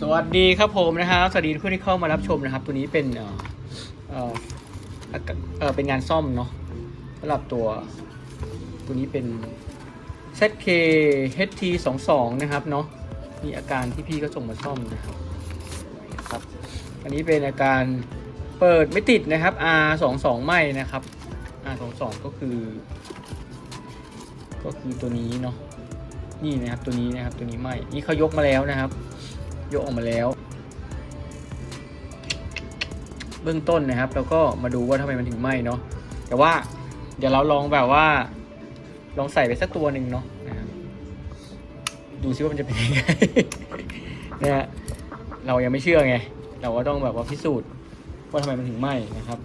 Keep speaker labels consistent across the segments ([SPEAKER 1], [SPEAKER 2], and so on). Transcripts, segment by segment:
[SPEAKER 1] สวัสดีครับผมนะครับ สวัสดีเพื่อนที่เข้ามารับชมนะครับ ตัวนี้เป็นเอ่อเอ่อเออเป็นงานซ่อมเนาะสำหรับตัว ตัวนี้เป็น ZK HT 2 2นะครับเนาะมีอาการที่พี่ก็ส่งมาซ่อมนะครับครับ อันนี้เป็นอาการเปิดไม่ติดนะครับ R 2 2ไม่นะครับ R 2 2ก็คือ ก็คือตัวนี้เนาะ นี่นะครับตัวนี้นะครับตัวนี้ไม่นี่เขายกมาแล้วนะครับ ยกออกมาแล้ว เบื้องต้นนะครับแล้วก็มาดูว่าทำไมมันถึงไหม้เนาะแต่ว่าเดี๋ยวเราลองแบบว่า ลองใส่ไปสักตัวหนึ่งเนาะดูซิว่ามันจะเป็นยังไงนะฮะเรายังไม่เชื่อไง เราก็ต้องแบบว่าพิสูจน์ว่าทำไมมันถึงไหม้นะครับ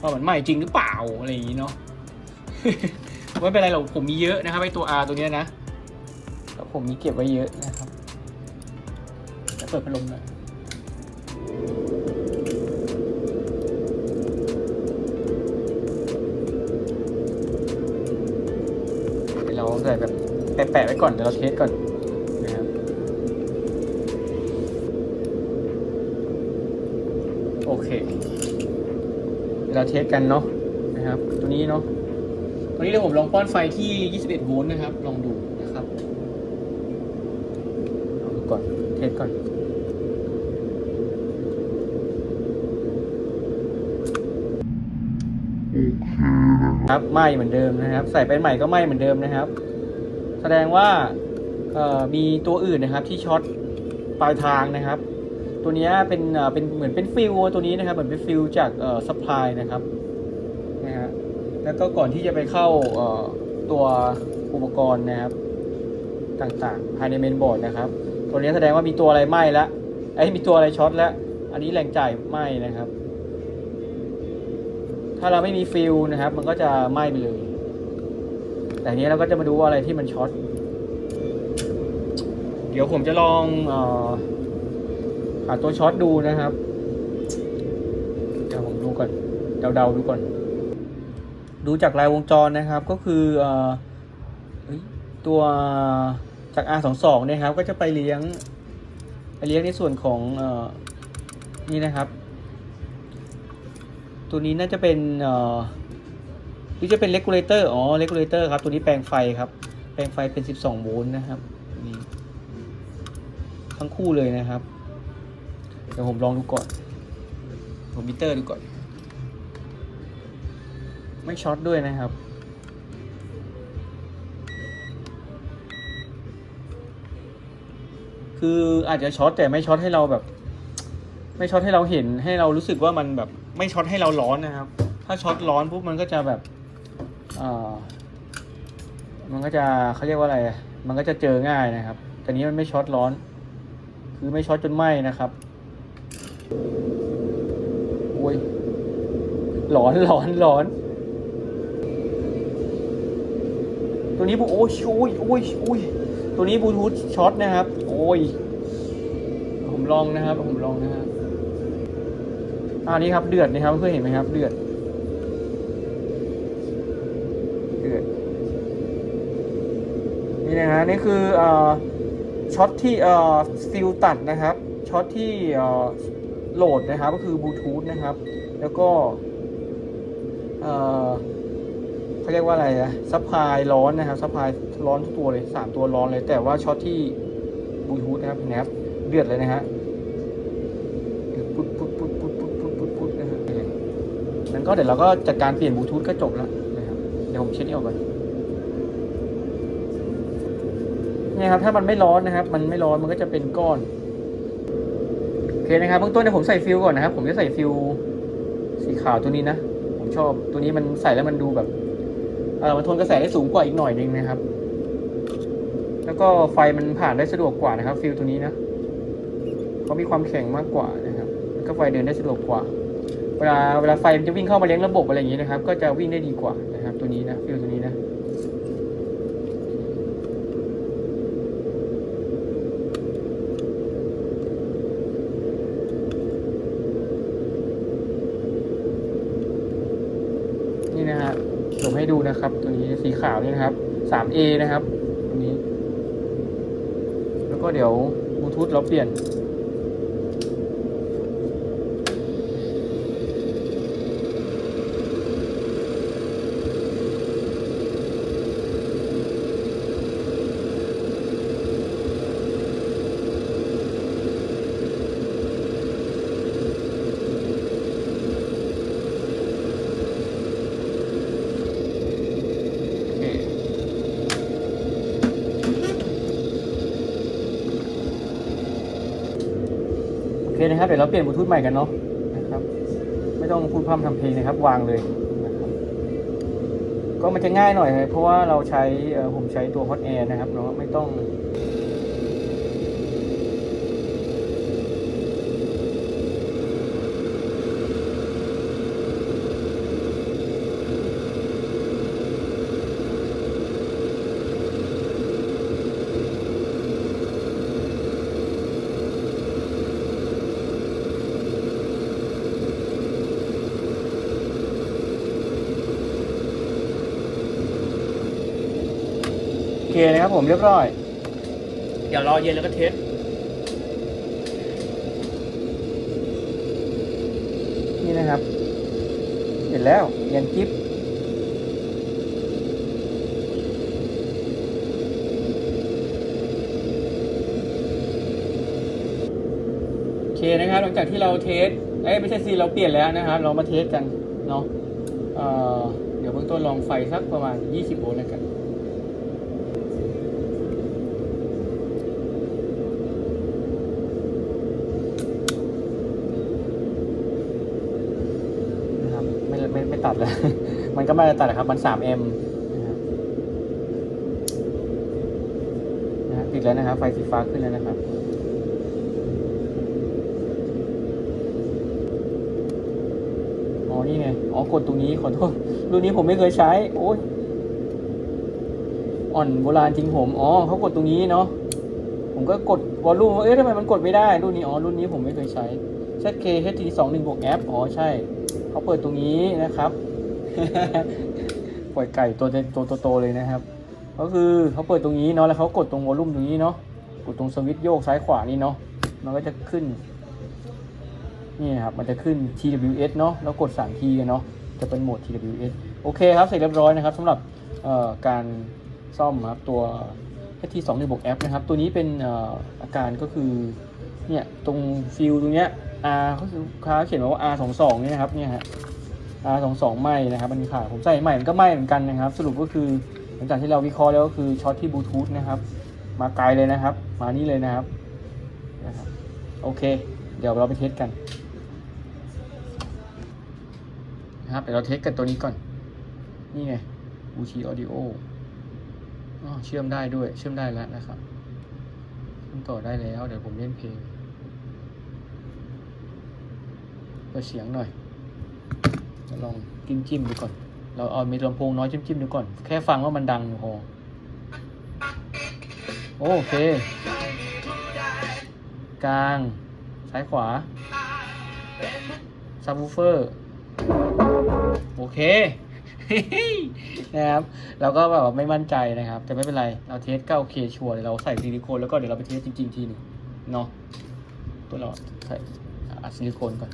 [SPEAKER 1] ว่ามันไหม้จริงหรือเปล่าอะไรอย่างนี้เนาะ ไม่เป็นไรหรอกผมมีเยอะนะครับไอตัว R ตัวเนี้ยนะแล้วผมมีเก็บไว้เยอะนะครับจะเปิดพัดลมหน่อยเราใส่แบบแปะๆไว้ก่อนเดี๋ยวเราเทสก่อนนะครับโอเคเราเทสกันเนาะนะครับตัวนี้เนาะ ตัวนี้เดี๋ยวผมลองป้อนไฟที่ 21 โวลต์นะครับ ลองดูนะครับลองดูก่อน เทสก่อน ครับไหมเหมือนเดิมนะครับ ใส่เป็นใหม่ก็ไหมเหมือนเดิมนะครับ แสดงว่าเอ่อมีตัวอื่นนะครับที่ช็อตปลายทางนะครับ ตัวเนี้ยเป็นเอ่อเป็นเหมือนเป็นฟิลตัวนี้นะครับ เหมือนเป็นฟิลจากเอ่อซัพพลายนะครับนะฮะ แล้วก็ก่อนที่จะไปเข้าตัวอุปกรณ์นะครับ ต่างๆ ภายในเมนบอร์ดนะครับ ตัวนี้แสดงว่ามีตัวอะไรไหม้แล้วไอ้มีตัวอะไรช็อตแล้ว อันนี้แหล่งจ่ายไหม้นะครับ ถ้าเราไม่มีฟิลนะครับ มันก็จะไหม้ไปเลย แต่อันนี้เราก็จะมาดูว่าอะไรที่มันช็อตเดี๋ยวผมจะลองอหาตัวช็อตดูนะครับ เดี๋ยวผมดูก่อน เดาๆดูก่อน ดูจากลายวงจรนะครับก็คืออตัวจาก R22 เนี่ยครับก็จะไปเลี้ยงไปเลี้ยงในส่วนของอนี่นะครับ ตัวนี้น่าจะเป็นเอ่อหรือจะเป็นเลกูเลเตอร์อ๋อเลกูเลเตอร์ครับตัวนี้แปลงไฟครับ แปลงไฟเป็น 12 โวลต์นะครับนี่ทั้งคู่เลยนะครับ เดี๋ยวผมลองดูก่อนผมมิเตอร์ดูก่อน ไม่ช็อตด้วยนะครับ คืออาจจะช็อตแต่ไม่ช็อตให้เราแบบ ไม่ช็อตให้เราเห็นให้เรารู้สึกว่ามันแบบ ไม่ช็อตให้เราร้อนนะครับ ถ้าช็อตร้อนปุ๊บมันก็จะแบบอ่อมันก็จะเขาเรียกว่าอะไร มันก็จะเจอง่ายนะครับ แต่นี้มันไม่ช็อตร้อน คือไม่ช็อตจนไหม้นะครับโอ้ยร้อนร้อนร้อน ตัวนี้บูโอ้ยโอ้ยโอ้ยโอ้ยตัวนี้บลูทูธช็อตนะครับ โอ้ย ผมลองนะครับ ผมลองนะครับอันนี้ครับเดือดนะครับเพื่อนเห็นไหมครับ เดือด เดือด นี่นะฮะนี่คือเอ่อช็อตที่เอ่อฟิลตัดนะครับช็อตที่เอ่อโหลดนะครับ ก็คือบลูทูธนะครับ แล้วก็ เขาเรียกว่าอะไรอะซัพพลายร้อนนะครับซัพพลายร้อนทุกตัวเลยสามตัวร้อนเลย แต่ว่าช็อตที่บลูทูธนะครับนะครับเดือดเลยนะฮะปุ๊บปุ๊บปุ๊บปุ๊บปุ๊บปุ๊บปุ๊บปุ๊บนะฮะนั้นก็เดี๋ยวเราก็จัดการเปลี่ยนบลูทูธก็จบแล้วนะครับเดี๋ยวผมเช็ดนี่ออกก่อนเนี่ยครับถ้ามันไม่ร้อนนะครับ มันไม่ร้อนมันก็จะเป็นก้อนโอเคนะครับเบื้องต้นเดี๋ยวผมใส่ฟิลก่อนนะครับ ผมจะใส่ฟิลสีขาวตัวนี้นะ ผมชอบตัวนี้มันใส่แล้วมันดูแบบ มันทนกระแสได้สูงกว่าอีกหน่อยนึงนะครับ แล้วก็ไฟมันผ่านได้สะดวกกว่านะครับ ฟิลตัวนี้นะเขามีความแข็งมากกว่านะครับก็ไฟเดินได้สะดวกกว่า เวลาเวลาไฟมันจะวิ่งเข้ามาเลี้ยงระบบอะไรอย่างนี้นะครับ ก็จะวิ่งได้ดีกว่านะครับ ตัวนี้นะฟิลตัวนี้นะ นี่นะฮะผม ให้ดูนะครับ ตัวนี้สีขาวนี่นะครับ 3A นะครับ ตัวนี้ แล้วก็ก็เดี๋ยวบลูทูธเราเปลี่ยน นะครับเดี๋ยวเราเปลี่ยนบลูทูธใหม่กันเนาะนะครับ ไม่ต้องพูดพร่ำทำเพลงนะครับ วางเลยนะครับก็มันจะง่ายหน่อย เพราะว่าเราใช้ผมใช้ตัว Hot Air นะครับเนาะไม่ต้อง เคนะครับผมเรียบร้อย เดี๋ยวรอเย็นแล้วก็เทสนี่นะครับเสร็จแล้วเย็นกิฟโอเคนะครับ หลังจากที่เราเทสเอ้ยไม่ใช่สิเราเปลี่ยนแล้วนะครับ เรามาเทสกันเนาะเอ่อเดี๋ยวเบื้องต้นลองไฟสักประมาณ 20 โวลต์แล้วกัน นะครับไม่ไม่ไม่ ตัดแล้วมันก็ไม่ได้ตัดนะครับ มัน 3M นะครับนะฮะติดแล้วนะครับ ไฟสีฟ้าขึ้นแล้วนะครับ อ๋อ นี่ไง อ๋อ กดตรงนี้ ขอโทษ รุ่นนี้ผมไม่เคยใช้ โอ้ย อ่อนโบราณจริงผม อ๋อ เขากดตรงนี้เนาะ ผมก็กดวอลลุ่มเอ๊ะทำไมมันกดไม่ได้ รุ่นนี้ อ๋อ รุ่นนี้ผมไม่เคยใช้ ZK HT 2 1บวกแอปอ๋อ ใช่ เขาเปิดตรงนี้นะครับปล่อยไก่ตัวตัวโตๆเลยนะครับ ก็คือเขาเปิดตรงนี้เนาะแล้วเขากดตรงวอลลุ่มตรงนี้เนาะกดตรงสวิตช์โยกซ้ายขวานี่เนาะมันก็จะขึ้นนี่ครับมันจะขึ้น TWS เนาะแล้วกด3ทีกันเนาะจะเป็นโหมด TWS โอเคครับเสร็จเรียบร้อยนะครับสำหรับการซ่อมครับตัว HT 2 1บวกแอปนะครับ ตัวนี้เป็นอาการก็คือเนี่ยตรงฟิลตรงเนี้ย R เขาค้าเขียนมาว่า R 2 2เนี่ยนะครับเนี่ยฮะ R 2 2ไหมนะครับมันขาดผมใส่ใหม่มันก็ไหมเหมือนกันนะครับ สรุปก็คือหลังจากที่เราวิเคราะห์แล้วก็คือช็อตที่บลูทูธนะครับ มาไกลเลยนะครับ มานี่เลยนะครับนะครับ โอเค เดี๋ยวเราไปเทสกันนะครับเดี๋ยวเราเทสกันตัวนี้ก่อน นี่ไง u c Audio อ๋อเชื่อมได้ด้วยเชื่อมได้แล้วนะครับเชื่อมต่อได้แล้ว เดี๋ยวผมเล่นเพลง เปิดเสียงหน่อยจะลองจิ้มจิ้มดูก่อน เราเอามีลำโพงน้อยจิ้มจิ้มดูก่อน แค่ฟังว่ามันดังพอโอเค กลาง ซ้ายขวา ซับวูเฟอร์ โอเคนะครับ เราก็แบบไม่มั่นใจนะครับ แต่ไม่เป็นไร เราเทสก็โอเคชัวร์เดี๋ยเราใส่ซิลิโคนแล้วก็เดี๋ยวเราไปเทสจริง ๆ ทีหนึงเนาะตัวเราใส่ซิลิโคนก่อน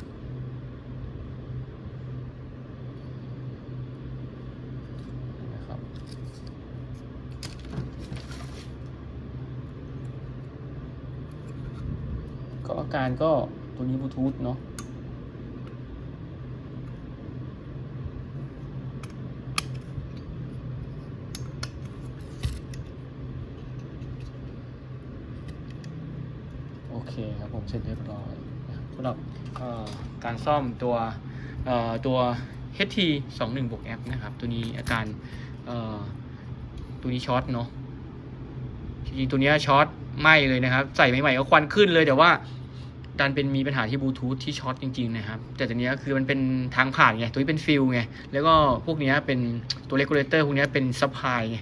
[SPEAKER 1] นะครับ ก็อาการก็ตัวนี้บลูทูธเนาะโอเคครับผมเสร็จเรียบร้อยสำหรับการซ่อมตัวตัว HT 2 1บวกแอปนะครับ ตัวนี้อาการตัวนี้ช็อตเนาะจริงๆตัวเนี้ยช็อตไหมเลยนะครับ ใส่ใหม่ๆก็ควันขึ้นเลยแต่ว่า ดันเป็นมีปัญหาที่บลูทูธที่ช็อตจริงๆนะครับ แต่ตัวนี้ยคือมันเป็นทางผ่านไง ตัวนี้เป็นฟิลไง แล้วก็พวกนี้เป็นตัวเลกูเลเตอร์พวกนี้เป็นซัพพลายไง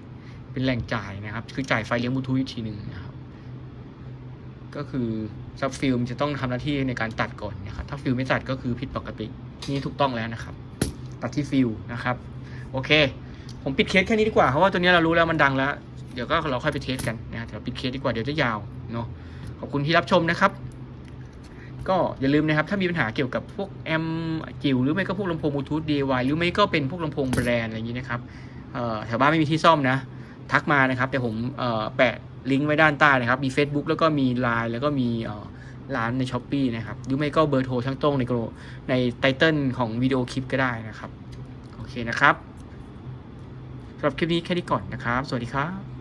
[SPEAKER 1] เป็นแหล่งจ่ายนะครับ คือจ่ายไฟเลี้ยงบลูทูธอีกทีหนึ่งนะครับ ก็คือซับฟิลจะต้องทำหน้าที่ในการตัดก่อนนะครับ ถ้าฟิลไม่ตัดก็คือผิดปกติ นี่ถูกต้องแล้วนะครับ ตัดที่ฟิลนะครับ โอเค ผมปิดเคสแค่นี้ดีกว่า เพราะว่าตัวนี้เรารู้แล้วมันดังแล้ว เดี๋ยวก็เราค่อยไปเทสกันนะครับเดี๋ยวปิดเคสดีกว่า เดี๋ยวจะยาวเนาะ ขอบคุณที่รับชมนะครับ ก็อย่าลืมนะครับ ถ้ามีปัญหาเกี่ยวกับพวกแอมจิ๋วหรือไม่ก็พวกลำโพงบลูทูธ DIY หรือไม่ก็เป็นพวกลำโพงแบรนด์อะไรอย่างนี้นะครับแถวบ้านไม่มีที่ซ่อมนะ ทักมานะครับเดี๋ยวผมแปะลิงก์ไว้ด้านใต้นะครับ มี Facebook แล้วก็มี Line แล้วก็มีร้านใน s h อ p e e นะครับ หรือไม่ก็เบอร์โทรช่างโต้งในกในไตเติลของวิดีโอคลิปก็ได้นะครับ โอเคนะครับสำหรับคลิปนี้แค่นี้ก่อนนะครับ สวัสดีครับ